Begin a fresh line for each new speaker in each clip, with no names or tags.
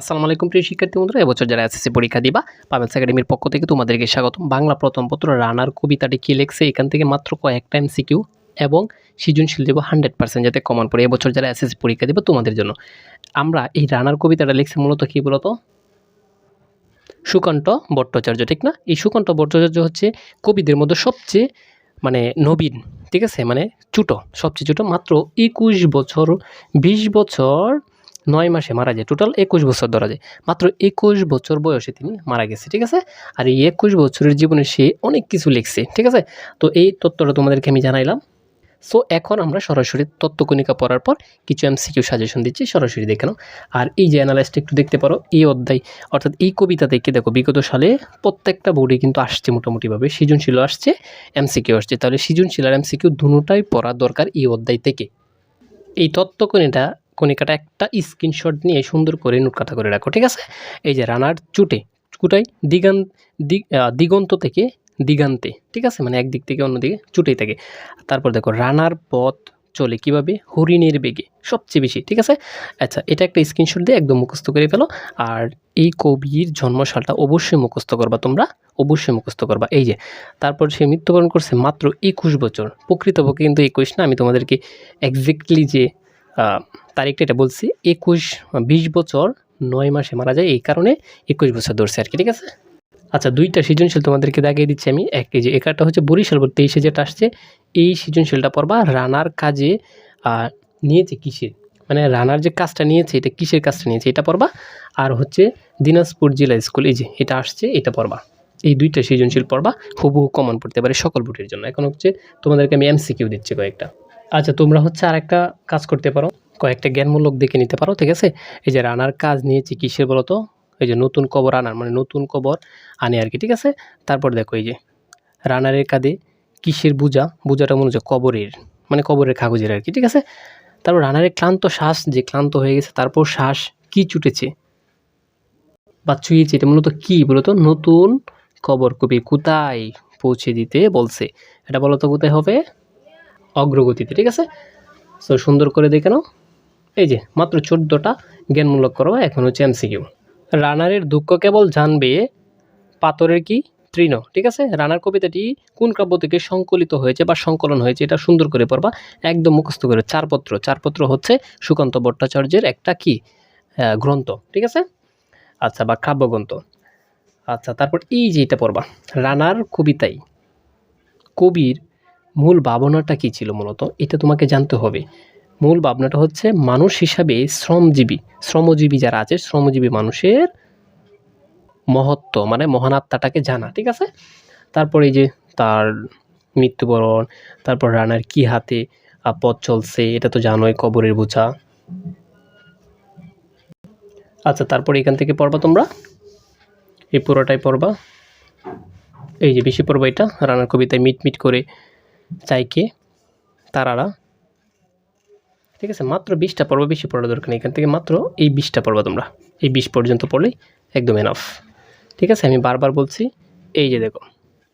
আসসালামু আলাইকুম প্রিয় শিক্ষার্থী বন্ধুরা, এবছর যারা এসএসসি পরীক্ষা দিবা পাবেলস একাডেমির পক্ষ থেকে তোমাদেরকে স্বাগতম। বাংলা প্রথম পত্র, রানার কবিতাটি কি লেখছে, এখান থেকে মাত্র কয়েক কয়েকটা এমসিকিউ এবং সৃজনশীল দেবো হান্ড্রেড পার্সেন্ট যাতে কমন পড়ে। এবছর যারা এসএসসি পরীক্ষা দেবে তোমাদের জন্য। আমরা এই রানার কবিতাটা লিখছি মূলত কী বলতো? সুকণ্ঠ ভট্টাচার্য, ঠিক না? এই সুকণ্ঠ ভট্টাচার্য হচ্ছে কবিদের মধ্যে সবচেয়ে মানে নবীন, ঠিক আছে? মানে ছোটো, সবচেয়ে ছোটো, মাত্র একুশ বছর, বিশ বছর নয় মাসে মারা যায়। টোটাল একুশ বছর ধরা যায়। মাত্র একুশ বছর বয়সে তিনি মারা গেছে, ঠিক আছে? আর এই একুশ বছরের জীবনে সে অনেক কিছু লিখছে, ঠিক আছে? তো এই তথ্যটা তোমাদেরকে আমি জানাইলাম। সো এখন আমরা সরাসরি তত্ত্বকণিকা পড়ার পর কিছু এমসিকিউ সাজেশন দিচ্ছি, সরাসরি দেখে নাও। আর এই যে অ্যানালাইসটা একটু দেখতে পারো, এই অধ্যায়, অর্থাৎ এই কবিতা থেকে দেখো, বিগত সালে প্রত্যেকটা বোর্ডে কিন্তু আসছে মোটামুটিভাবে, সৃজনশীল আসছে এমসিকিউ আসছে। তাহলে সৃজনশীল আর এমসিকিউ দুটোটাই পড়া দরকার এই অধ্যায় থেকে। এই তত্ত্বকণিটা কণিকাটা একটা স্ক্রিনশট নিয়ে সুন্দর করে নোটকাটা করে রাখো, ঠিক আছে? এই যে রানার চুটে, চুটাই দিগান দিগ দিগন্ত থেকে দিগান্তে, ঠিক আছে? মানে একদিক থেকে অন্যদিকে, চুটেই থাকে। তারপর দেখো রানার পথ চলে কীভাবে? হরিণের বেগে, সবচেয়ে বেশি, ঠিক আছে? আচ্ছা এটা একটা স্ক্রিনশট দিয়ে একদম মুখস্থ করে ফেলো। আর এই কবির জন্মসালটা অবশ্যই মুখস্থ করবা তোমরা, অবশ্যই মুখস্থ করবা। এই যে, তারপর সে মৃত্যুবরণ করছে মাত্র একুশ বছর। প্রকৃতপক্ষে কিন্তু একুশ না, আমি তোমাদেরকে একজ্যাক্টলি যে তারিখটা এটা বলছি, একুশ, বিশ বছর, নয় মাসে মারা যায়, এই কারণে একুশ বছর ধরছে আর কি, ঠিক আছে? আচ্ছা দুইটা সৃজনশীল তোমাদেরকে দেখিয়ে দিচ্ছি আমি। এক কেজি একটা হচ্ছে বরিশাল বোর্ড তেইশে যেটা আসছে, এই সৃজনশীলটা পড়বা রানার কাজে নিয়েছে কিসের? মানে রানার যে কাজটা নিয়েছে, এটা কিসের কাজটা নিয়েছে, এটা পড়বা। আর হচ্ছে দিনাজপুর জেলা স্কুল, এই যে, এটা আসছে, এটা পড়বা। এই দুইটা সৃজনশীল পড়বা, হুবহু কমন পড়তে পারে সকল বুটের জন্য। এখন হচ্ছে তোমাদেরকে আমি এমসিকিউ দিচ্ছি কয়েকটা। আচ্ছা তোমরা হচ্ছে আরেকটা কাজ করতে পারো। কয়েকটা জ্ঞানমূলক দেখে নিতে পারো, ঠিক আছে? এই যে রানার কাজ নিয়েছি কিসের বলো তো? এই যে নতুন কবর আনার মানে নতুন কবর আনে আর কি, ঠিক আছে? তারপর দেখো এই যে রানারের কাঁধে কিসের বুঝা বুঝাটা মনে হচ্ছে কবরের মানে কবরের কাগজের আর কি, ঠিক আছে? তারপর রানারের ক্লান্ত শ্বাস যে ক্লান্ত হয়ে গেছে, তারপর শ্বাস কি চুটেছে বা ছুঁয়েছে, এটা মূলত কি বলতো নতুন কবর কবি কোথায় পৌঁছে দিতে বলছে? এটা বলতো কোথায় হবে? অগ্রগতিতে, ঠিক আছে? সো সুন্দর করে দেখে নাও। এই যে, মাত্র চোদ্দোটা জ্ঞানমূলক করো এখন হচ্ছে এমসিকিউ রানারের দুঃখ কেবল জানবে পাথরের কি তৃণ, ঠিক আছে? রানার কবিতাটি কোন কাব্য থেকে সংকলিত হয়েছে বা সংকলন হয়েছে, এটা সুন্দর করে পড়বা। একদম মুখস্থ করে, চারপত্র। চারপত্র হচ্ছে সুকান্ত ভট্টাচার্যের একটা কি? গ্রন্থ, ঠিক আছে? আচ্ছা বা কাব্যগ্রন্থ। আচ্ছা তারপর এই যে এটা পড়বা, রানার কবিতাই। কবির মূল ভাবনাটা কী ছিল মূলত? এটা তোমাকে জানতে হবে। মূল ভাবনাটা হচ্ছে মানুষ হিসাবে শ্রমজীবী শ্রমজীবী যারা আছে, শ্রমজীবী মানুষের মহত্ব মানে মহানাত্মাটাকে জানা, ঠিক আছে? তারপরে এই যে তার মৃত্যুবরণ, তারপর রানার কি হাতে পথ চলছে, এটা তো জানোই, কবরের বোঝা। আচ্ছা তারপরে এখান থেকে পড়বা তোমরা? এই পুরোটাই পড়বা। এই যে বেশি পড়বা এটা, রানার কবিতায় মিট মিট করে চাইকে, তারারা। ঠিক আছে, মাত্র বিশটা পড়বা বেশি পড়া দরকার নেই। এখান থেকে মাত্র এই বিশটা পড়বা তোমরা। এই বিশ পর্যন্ত পড়লেই একদম এনাফ ঠিক আছে, আমি বারবার বলছি, এই যে দেখো,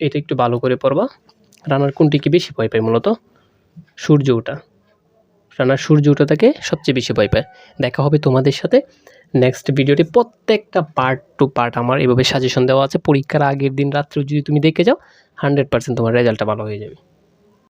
এটা একটু ভালো করে পড়বা। রানার কোনটি কি বেশি ভয় পায় মূলত? সূর্য ওঠা। রানার সূর্য ওঠা থেকে সবচেয়ে বেশি ভয় পায়। দেখা হবে তোমাদের সাথে নেক্সট ভিডিওটি প্রত্যেকটা পার্ট টু পার্ট আমার এভাবে সাজেশন দেওয়া আছে। পরীক্ষার আগের দিন, রাত্রে যদি তুমি দেখে যাও হান্ড্রেড পার্সেন্ট তোমার রেজাল্টটা ভালো হয়ে যাবে।